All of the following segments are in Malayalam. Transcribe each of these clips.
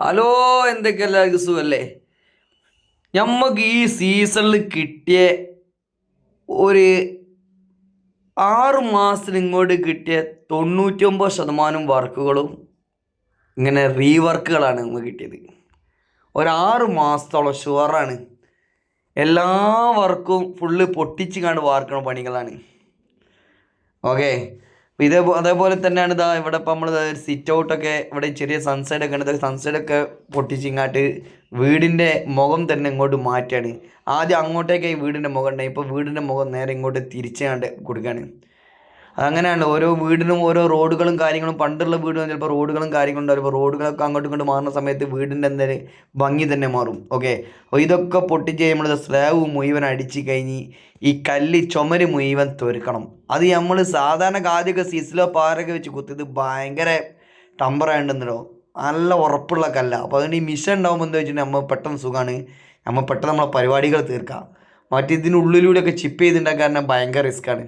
ഹലോ എന്തൊക്കെ എല്ലാവർക്കും സുഖല്ലേ? നമുക്ക് ഈ സീസണിൽ കിട്ടിയ ഒരു ആറ് മാസത്തിന് ഇങ്ങോട്ട് കിട്ടിയ തൊണ്ണൂറ്റൊമ്പത് ശതമാനം വർക്കുകളും ഇങ്ങനെ റീവർക്കുകളാണ് നമുക്ക് കിട്ടിയത്. ഒരാറ് മാസത്തോളം ഷുവറാണ്. എല്ലാ വർക്കും ഫുള്ള് പൊട്ടിച്ച് കണ്ട് വാർക്കണ പണികളാണ്. ഓക്കെ ഇതേ അതേപോലെ തന്നെയാണ് ഇതാ ഇവിടെ ഇപ്പം നമ്മൾ സിറ്റ് ഔട്ടൊക്കെ ഇവിടെ ചെറിയ സൺസൈഡ് ഒക്കെ ഉണ്ട് സൺസൈഡ് ഒക്കെ പൊട്ടിച്ചിങ്ങാട്ട് വീടിന്റെ മുഖം തന്നെ ഇങ്ങോട്ട് മാറ്റാണ്. ആദ്യം അങ്ങോട്ടേക്കായി വീടിന്റെ മുഖം ഉണ്ടായി. ഇപ്പോൾ വീടിന്റെ മുഖം നേരെ ഇങ്ങോട്ട് തിരിച്ചാണ്ട് കൊടുക്കുകയാണ് അങ്ങനെയാണ്. ഓരോ വീടിനും ഓരോ റോഡുകളും കാര്യങ്ങളും. പണ്ടുള്ള വീടുകൾ ചിലപ്പോൾ റോഡുകളും കാര്യങ്ങളും ഉണ്ടാവും. ഇപ്പോൾ റോഡുകളൊക്കെ അങ്ങോട്ടും ഇങ്ങോട്ട് മാറുന്ന സമയത്ത് വീടിന്റെ എന്തായാലും ഭംഗി തന്നെ മാറും. ഓക്കെ അപ്പോൾ ഇതൊക്കെ പൊട്ടിച്ച് നമ്മൾ സ്ലാവ് മുഴുവൻ അടിച്ച് കഴിഞ്ഞ് ഈ കല്ല് ചുമര് മുഴുവൻ തൊരുക്കണം. അത് നമ്മൾ സാധാരണ ആദ്യമൊക്കെ സിസിലോ പാറൊക്കെ വെച്ച് കുത്തിയത് ഭയങ്കര ടമ്പറായിട്ടുണ്ടല്ലോ നല്ല ഉറപ്പുള്ള കല്ല. അപ്പോൾ അതുകൊണ്ട് ഈ മിഷൻ ഉണ്ടാകുമ്പോൾ എന്താ വെച്ചിട്ടുണ്ടെങ്കിൽ നമ്മൾ പെട്ടെന്ന് സുഖമാണ് നമ്മൾ പെട്ടെന്ന് നമ്മളെ പരിപാടികൾ തീർക്കാം. മറ്റേ ഇതിനുള്ളിലൂടെയൊക്കെ ചിപ്പ് ചെയ്തിട്ടുണ്ടാക്കാൻ ഭയങ്കര റിസ്ക്കാണ്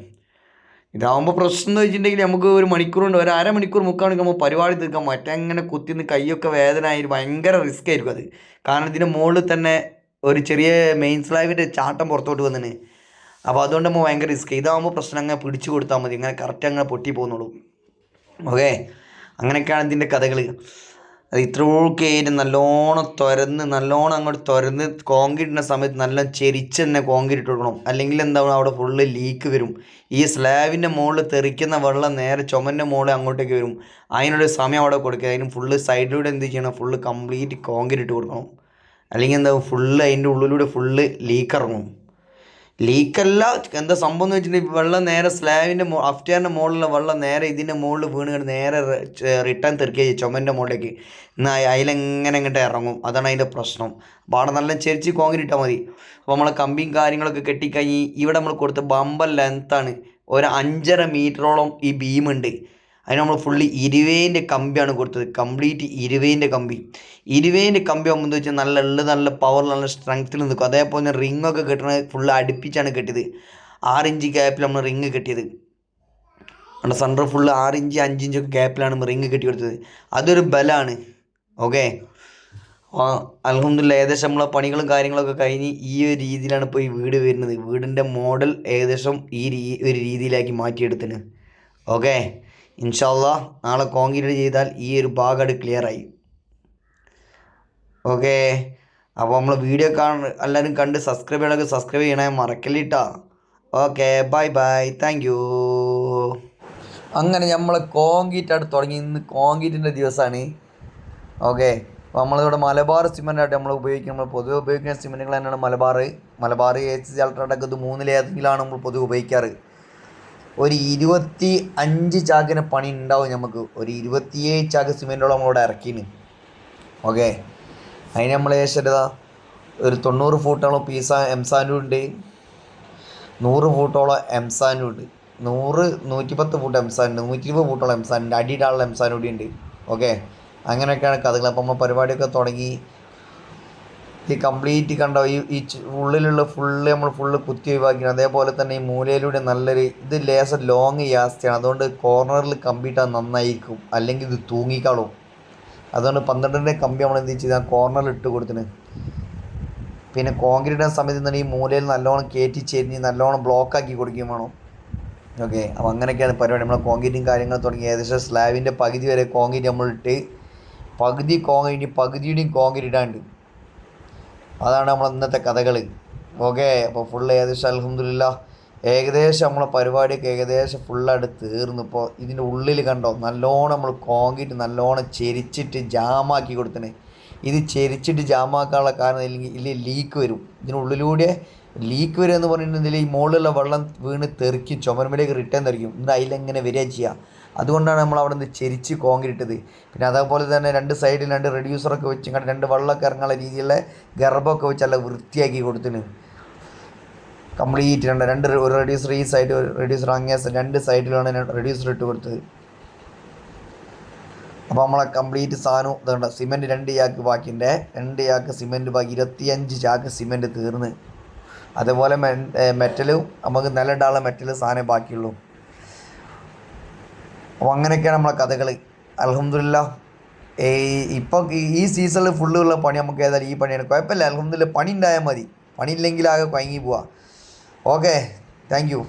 ഇതാവുമ്പോൾ പ്രശ്നം എന്ന് വെച്ചിട്ടുണ്ടെങ്കിൽ നമുക്ക് ഒരു മണിക്കൂർ കൊണ്ട് ഒരു അരമണിക്കൂർ മുക്കാണെങ്കിൽ നമ്മൾ പരിപാടി തീർക്കാം മറ്റങ്ങനെ കുത്തിന്ന് കൈയൊക്കെ വേദന ആയി ഭയങ്കര റിസ്ക് ആയിരിക്കും അത്. കാരണം ഇതിന്റെ മുകളിൽ തന്നെ ഒരു ചെറിയ മെയിൻ സ്ലാബിന്റെ ചാട്ടം പുറത്തോട്ട് വന്നിന്. അപ്പോൾ അതുകൊണ്ട് നമ്മൾ ഭയങ്കര റിസ്ക് ഇതാകുമ്പോൾ പ്രശ്നം അങ്ങനെ പിടിച്ചു കൊടുത്താൽ മതി. ഇങ്ങനെ കറക്റ്റ് അങ്ങനെ പൊട്ടി പോകുന്നുള്ളൂ. ഓക്കെ അങ്ങനെയൊക്കെയാണ് ഇതിന്റെ കഥകൾ അത് ഇത്രയൊക്കെ ആയിട്ട് നല്ലോണം തുരന്ന് നല്ലോണം അങ്ങോട്ട് തുരന്ന് കോൺക്രീറ്റിന്റെ സമയത്ത് നല്ല ചെരിച്ച് തന്നെ കോൺക്രീറ്റ് കൊടുക്കണം. അല്ലെങ്കിൽ എന്താവും? അവിടെ ഫുള്ള് ലീക്ക് വരും. ഈ സ്ലാബിന്റെ മുകളിൽ തെറിക്കുന്ന വെള്ളം നേരെ ചുമന്റെ മുകളിൽ അങ്ങോട്ടേക്ക് വരും. അതിനൊരു സമയം അവിടെ കൊടുക്കുക. അതിന് ഫുള്ള് സൈഡിലൂടെ എന്ത് ചെയ്യണം? ഫുള്ള് കംപ്ലീറ്റ് കോൺക്രീറ്റ് ഇട്ട് കൊടുക്കണം. അല്ലെങ്കിൽ എന്താ ഫുള്ള് അതിന്റെ ഉള്ളിലൂടെ ഫുള്ള് ലീക്ക് ഇറങ്ങും. ലീക്കല്ല എന്താ സംഭവം എന്ന് വെച്ചിട്ടുണ്ടെങ്കിൽ വെള്ളം നേരെ സ്ലാബിന്റെ അഫ്റ്റാറിന്റെ മുകളിലുള്ള വെള്ളം നേരെ ഇതിന്റെ മുകളിൽ വീണ് കിടന്ന് നേരെ റിട്ടേൺ തെറിക്കുക ചുമന്റെ മുകളിലേക്ക് എന്നാൽ അതിലെങ്ങനെ ഇങ്ങോട്ട് ഇറങ്ങും? അതാണ് അതിന്റെ പ്രശ്നം. അപ്പോൾ അവിടെ നല്ല ചെരിച്ച് കോൺക്രീറ്റ് മതി. അപ്പോൾ നമ്മളെ കമ്പിയും കാര്യങ്ങളൊക്കെ കെട്ടിക്കഴിഞ്ഞ് ഇവിടെ നമ്മൾ കൊടുത്ത ബമ്പർ ലെങ്ത്താണ് ഒരു അഞ്ചര മീറ്ററോളം ഈ ബീമുണ്ട് അതിന് നമ്മൾ ഫുള്ളി ഇരുവേന്റെ കമ്പിയാണ് കൊടുത്തത്. കംപ്ലീറ്റ് ഇരുവേന്റെ കമ്പി. ഇരുവേന്റെ കമ്പി ആകുമ്പോൾ വെച്ചാൽ നല്ല ഉള്ള നല്ല പവർ നല്ല സ്ട്രെങ്ത്തിൽ നിൽക്കും അതേപോലെ തന്നെ റിങ്ങൊക്കെ കെട്ടണത് ഫുള്ള് അടുപ്പിച്ചാണ് കെട്ടിയത്. ആറ് ഇഞ്ച് ഗ്യാപ്പിൽ നമ്മൾ റിങ് കെട്ടിയത്. നമ്മുടെ സെന്റർ ഫുള്ള് ആറ് ഇഞ്ച് അഞ്ച് ഇഞ്ചൊക്കെ ഗ്യാപ്പിലാണ് റിങ് കെട്ടി കൊടുത്തത്. അതൊരു ബലമാണ് ഓക്കെ അലഹമില്ല ഏകദേശം നമ്മളെ പണികളും കാര്യങ്ങളൊക്കെ കഴിഞ്ഞ് ഈ ഒരു രീതിയിലാണ് ഇപ്പോൾ ഈ വീട് വരുന്നത്. വീടിന്റെ മോഡൽ ഏകദേശം ഈ ഒരു രീതിയിലാക്കി മാറ്റിയെടുത്തിന് ഓക്കെ ഇൻഷാല്ല നാളെ കോൺക്രീറ്റ് ചെയ്താൽ ഈ ഒരു ഭാഗം ക്ലിയറായി ഓക്കെ അപ്പോൾ നമ്മൾ വീഡിയോ കാണ എല്ലാവരും കണ്ട് സബ്സ്ക്രൈബ് ചെയ്യണമെങ്കിൽ സബ്സ്ക്രൈബ് ചെയ്യണേ മറക്കല്ലിട്ടാ okay bye bye thank you അങ്ങനെ നമ്മൾ കോൺക്രീറ്റ് ആയിട്ട് തുടങ്ങി. ഇന്ന് കോൺക്രീറ്റിന്റെ ദിവസമാണ് ഓക്കെ അപ്പോൾ നമ്മളിവിടെ മലബാർ സിമെന്റായിട്ട് നമ്മൾ ഉപയോഗിക്കുന്നത് നമ്മൾ പൊതുവെ ഉപയോഗിക്കുന്ന സിമെന്റുകൾ തന്നെയാണ് മലബാർ മലബാർ എച്ച് സി അൾട്രാടൊക്കെ ഇത് മൂന്നിലേതെങ്കിലാണ് നമ്മൾ പൊതുവെ ഉപയോഗിക്കാറ്. ഒരു ഇരുപത്തി അഞ്ച് ചാക്കിന് പണി ഉണ്ടാവും നമുക്ക് ഒരു ഇരുപത്തിയേഴ് ചാക്ക് സിമെന്റോളം നമ്മളോട് ഇറക്കിന് ഓക്കെ? അതിന് നമ്മൾ ഏകദേശം ഒരു തൊണ്ണൂറ് ഫൂട്ടോളം പീസ എംസാനും ഉണ്ട്. നൂറ് ഫൂട്ടോളം എംസാനും ഉണ്ട്. നൂറ് നൂറ്റിപ്പത്ത് ഫൂട്ട് എംസാനുണ്ട് നൂറ്റി ഇരുപത് ഫൂട്ടോളം എംസാനുണ്ട് അടിയിടാനുള്ള എംസാനും കൂടി ഉണ്ട്. ഓക്കെ? അങ്ങനെയൊക്കെയാണ് കഥകൾ അപ്പോൾ നമ്മൾ പരിപാടിയൊക്കെ തുടങ്ങി. ഈ കംപ്ലീറ്റ് കണ്ട ഈ ഈ ഉള്ളിലുള്ള ഫുള്ള് നമ്മൾ ഫുള്ള് കുത്തി ഒഴിവാക്കി അതേപോലെ തന്നെ ഈ മൂലയിലൂടെ നല്ലൊരു ഇത് ലേസർ ലോങ് യാസ്തിയാണ്. അതുകൊണ്ട് കോർണറിൽ കമ്പിയിട്ടാൽ നന്നായിരിക്കും. അല്ലെങ്കിൽ ഇത് തൂങ്ങിക്കാളും. അതുകൊണ്ട് പന്ത്രണ്ടിന്റെ കമ്പി നമ്മൾ എന്ത് ചെയ്താൽ കോർണറിൽ ഇട്ട് കൊടുത്തിന്. പിന്നെ കോൺക്രീറ്റ് സമയത്ത് തന്നെ ഈ മൂലയിൽ നല്ലോണം കയറ്റി ചെരിഞ്ഞ് നല്ലോണം ബ്ലോക്കാക്കി കൊടുക്കുകയും വേണം. ഓക്കെ അപ്പോൾ അങ്ങനെയൊക്കെയാണ് പരിപാടി. നമ്മൾ കോൺക്രീറ്റും കാര്യങ്ങൾ തുടങ്ങി. ഏകദേശം സ്ലാബിന്റെ പകുതി വരെ കോൺക്രീറ്റ് നമ്മളിട്ട് പകുതി കോൺക്രീറ്റ് പകുതിയുടെയും കോൺക്രീറ്റ് ഇടാണ്ട് അതാണ് നമ്മൾ ഇന്നത്തെ കഥകൾ. ഓക്കെ അപ്പോൾ ഫുൾ ഏകദേശം അലഹമില്ല ഏകദേശം നമ്മളെ പരിപാടിയൊക്കെ ഏകദേശം ഫുള്ളായിട്ട് തീർന്നു. ഇപ്പോൾ ഇതിന്റെ ഉള്ളിൽ കണ്ടോ നല്ലോണം നമ്മൾ കോങ്കിട്ട് നല്ലോണം ചെരിച്ചിട്ട് ജാമാക്കി കൊടുത്തിനെ. ഇത് ചെരിച്ചിട്ട് ജാമാക്കാനുള്ള കാരണം ഇല്ലെങ്കിൽ ഇല്ലെങ്കിൽ ലീക്ക് വരും. ഇതിനുള്ളിലൂടെ ലീക്ക് വരിക എന്ന് പറഞ്ഞിട്ടുണ്ടെങ്കിൽ ഈ മുകളിലുള്ള വെള്ളം വീണ് തെറിക്കും ചുമരുമലേക്ക് റിട്ടേൺ തെറിക്കും എന്നിട്ട് അതിലെങ്ങനെ വരിക ചെയ്യുക അതുകൊണ്ടാണ് നമ്മൾ അവിടെ നിന്ന് ചെരിച്ച് കോൺക്രീറ്റ് ഇട്ടത്. പിന്നെ അതേപോലെ തന്നെ രണ്ട് സൈഡിൽ രണ്ട് റെഡ്യൂസറൊക്കെ വെച്ച് ഇങ്ങോട്ട് രണ്ട് വെള്ളമൊക്കെ ഇറങ്ങാനുള്ള രീതിയിലുള്ള ഗർഭമൊക്കെ വെച്ച് നല്ല വൃത്തിയാക്കി കൊടുത്തിന്. കംപ്ലീറ്റ് രണ്ട് രണ്ട് ഒരു റെഡ്യൂസർ ഈ സൈഡ് റെഡ്യൂസർ അങ്ങേ സൈഡ് രണ്ട് സൈഡിലാണ് റെഡ്യൂസർ ഇട്ട് കൊടുത്തത്. അപ്പോൾ നമ്മളെ കംപ്ലീറ്റ് സാധനവും ഇതുണ്ട് സിമെന്റ് രണ്ട് ചാക്ക് ബാക്കിന്റെ രണ്ട് ചാക്ക് സിമെന്റ് ബാക്കി ഇരുപത്തിയഞ്ച് ചാക്ക് സിമെന്റ് തീർന്ന്. അതേപോലെ മെറ്റലും നമുക്ക് നിലണ്ടാനുള്ള മെറ്റൽ സാധനം ബാക്കിയുള്ളൂ. അപ്പോൾ അങ്ങനെയൊക്കെയാണ് നമ്മളെ കഥകൾ അലഹമില്ല ഇപ്പോൾ ഈ സീസണിൽ ഫുള്ളുള്ള പണി നമുക്ക് ഏതായാലും ഈ പണിയാണ്. കുഴപ്പമില്ല അലഹമില്ല പണി ഉണ്ടായാൽ മതി. പണി ഇല്ലെങ്കിൽ ആകെ കുഴങ്ങി പോവാം. Okay thank you.